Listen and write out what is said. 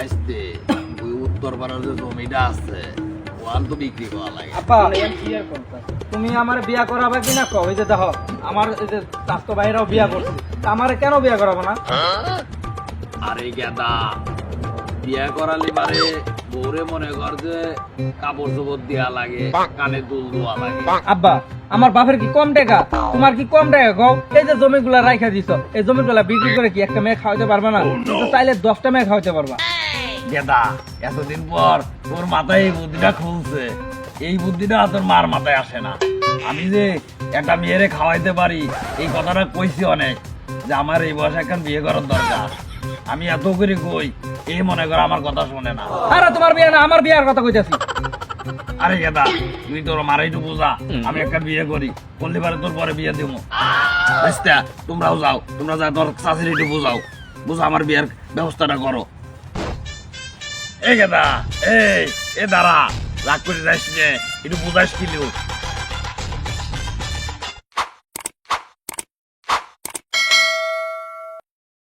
ভাইস্তে ওই উত্তর পাড়ার যে জমিটা আছে ওয়ান তো বিক্রি করা লাগে। আপা তুমি আমার বিয়া করাবে কিনা কও? এই যে দেখো আমার এই যে স্বাস্থ্য ভাইরাও বিয়া করছে। আমারে কেন বিয়া করাবো না? আরে গেদা বিয়া করালি পারে বউরে মনে কর যে কাপড় চোপড় দেওয়া লাগে কানে দুল দেওয়া লাগে। আব্বা আমার বাপের কি কম টাকা? তোমার কি কম টাকা কও? এই যে জমিগুলা রাইখা দিছো এই জমিগুলা বিক্রি করে কি একটা মেয়ে খাওয়াতে পারবে না? চাইলে দশটা মেয়ে খাওয়াতে পারবা। গেদা এতদিন পর তোর মাথায় এই বুদ্ধিটা খুলছে। এই বুদ্ধিটা তোর মার মাথায় আসে না। আমি যে একটা মেয়েরে খাওয়াইতে পারি এই কথাটা কইছি অনেক যে আমার এই বয়সে বিয়ে করার দরকার। আমি এত করে কই এই মনে কর আমার কথা শোনে না। আরে তোমার বিয়ে না আমার বিয়ার কথা কইতাছি। আরে গেদা তুই তোর মারাই একটু বোঝা আমি একটা বিয়ে করি করলে পারে তোর পরে বিয়ে দিব তোমরাও যাও তোমরা যা তোর চাষির একটু বোঝাও। বুঝা আমার বিয়ের ব্যবস্থাটা করো। এই গেদা এই এ দাঁড়া রাগ করে যাইস নে একটু বোঝাইস কিলো।